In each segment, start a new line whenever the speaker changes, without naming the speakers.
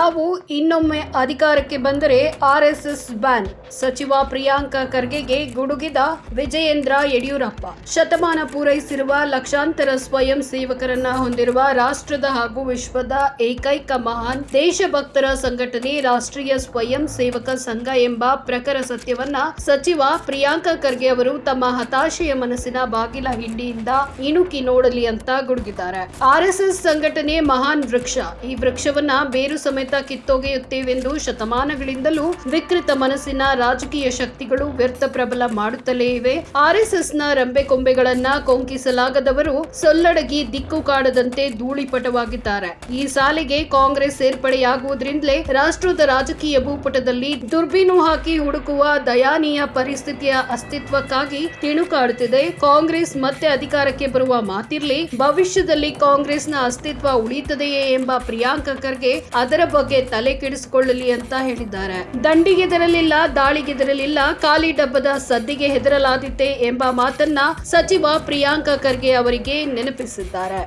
ನಾವು ಇನ್ನೊಮ್ಮೆ ಅಧಿಕಾರಕ್ಕೆ ಬಂದರೆ ಆರ್ಎಸ್ಎಸ್ ಬ್ಯಾನ್. ಸಚಿವ ಪ್ರಿಯಾಂಕ ಖರ್ಗೆಗೆ ಗುಡುಗಿದ ವಿಜಯೇಂದ್ರ ಯಡಿಯೂರಪ್ಪ. ಶತಮಾನ ಪೂರೈಸಿರುವ ಲಕ್ಷಾಂತರ ಸ್ವಯಂ ಸೇವಕರನ್ನ ಹೊಂದಿರುವ ರಾಷ್ಟ್ರದ ಹಾಗೂ ವಿಶ್ವದ ಏಕೈಕ ಮಹಾನ್ ದೇಶಭಕ್ತರ ಸಂಘಟನೆ ರಾಷ್ಟ್ರೀಯ ಸ್ವಯಂ ಸೇವಕ ಸಂಘ ಎಂಬ ಪ್ರಖರ ಸತ್ಯವನ್ನ ಸಚಿವ ಪ್ರಿಯಾಂಕ ಖರ್ಗೆ ಅವರು ತಮ್ಮ ಹತಾಶೆಯ ಮನಸ್ಸಿನ ಬಾಗಿಲ ಹಿಂಡಿಯಿಂದ ಇಣುಕಿ ನೋಡಲಿ ಅಂತ ಗುಡುಗಿದ್ದಾರೆ. ಆರ್ಎಸ್ಎಸ್ ಸಂಘಟನೆ ಮಹಾನ್ ವೃಕ್ಷ. ಈ ವೃಕ್ಷವನ್ನ ಬೇರು ಸಮೇತ ಕಿತ್ತೊಗೆಯುತ್ತೇವೆಂದು ಶತಮಾನಗಳಿಂದಲೂ ವಿಕೃತ ಮನಸ್ಸಿನ ರಾಜಕೀಯ ಶಕ್ತಿಗಳು ವ್ಯರ್ಥ ಪ್ರಬಲ ಮಾಡುತ್ತಲೇ ಇವೆ. ಆರ್ಎಸ್ಎಸ್ನ ನ ರಂಬೆ ಕೊಂಬೆಗಳನ್ನ ಕೊಂಕಿಸಲಾಗದವರು ಸೊಲ್ಲಡಗಿ ದಿಕ್ಕು ಕಾಡದಂತೆ ಧೂಳಿಪಟವಾಗಿದ್ದಾರೆ. ಈ ಸಾಲಿಗೆ ಕಾಂಗ್ರೆಸ್ ಸೇರ್ಪಡೆಯಾಗುವುದರಿಂದಲೇ ರಾಷ್ಟ್ರದ ರಾಜಕೀಯ ಭೂಪಟದಲ್ಲಿ ದುರ್ಬೀನು ಹಾಕಿ ಹುಡುಕುವ ದಯಾನೀಯ ಪರಿಸ್ಥಿತಿಯ ಅಸ್ತಿತ್ವಕ್ಕಾಗಿ ತಿಣುಕಾಡುತ್ತಿದೆ. ಕಾಂಗ್ರೆಸ್ ಮತ್ತೆ ಅಧಿಕಾರಕ್ಕೆ ಬರುವ ಮಾತಿರ್ಲಿ, ಭವಿಷ್ಯದಲ್ಲಿ ಕಾಂಗ್ರೆಸ್ನ ಅಸ್ತಿತ್ವ ಉಳಿಯುತ್ತದೆಯೇ ಎಂಬ ಪ್ರಿಯಾಂಕ ಖರ್ಗೆ ಅದರ ಬಗ್ಗೆ ತಲೆ ಕೆಡಿಸಿಕೊಳ್ಳಲಿ ಅಂತ ಹೇಳಿದ್ದಾರೆ. ದಂಡಿಗೆದರಲಿಲ್ಲ ದಾಳಿಗೆದರಲಿಲ್ಲ ಖಾಲಿ ಡಬ್ಬದ ಸದ್ದಿಗೆ ಹೆದರಲಾದಿತ್ತೆ ಎಂಬ ಮಾತನ್ನ ಸಚಿವ ಪ್ರಿಯಾಂಕ ಖರ್ಗೆ ಅವರಿಗೆ ನೆನಪಿಸಿದ್ದಾರೆ.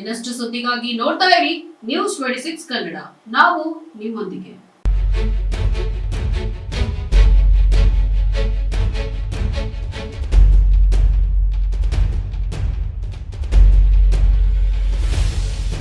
ಇನ್ನಷ್ಟು ಸುದ್ದಿಗಾಗಿ ನೋಡ್ತಾ ಇರಿ ನ್ಯೂಸ್ ಟ್ವೆಂಟಿ ಸಿಕ್ಸ್ ಕನ್ನಡ. ನಾವು ನಿಮ್ಮೊಂದಿಗೆ.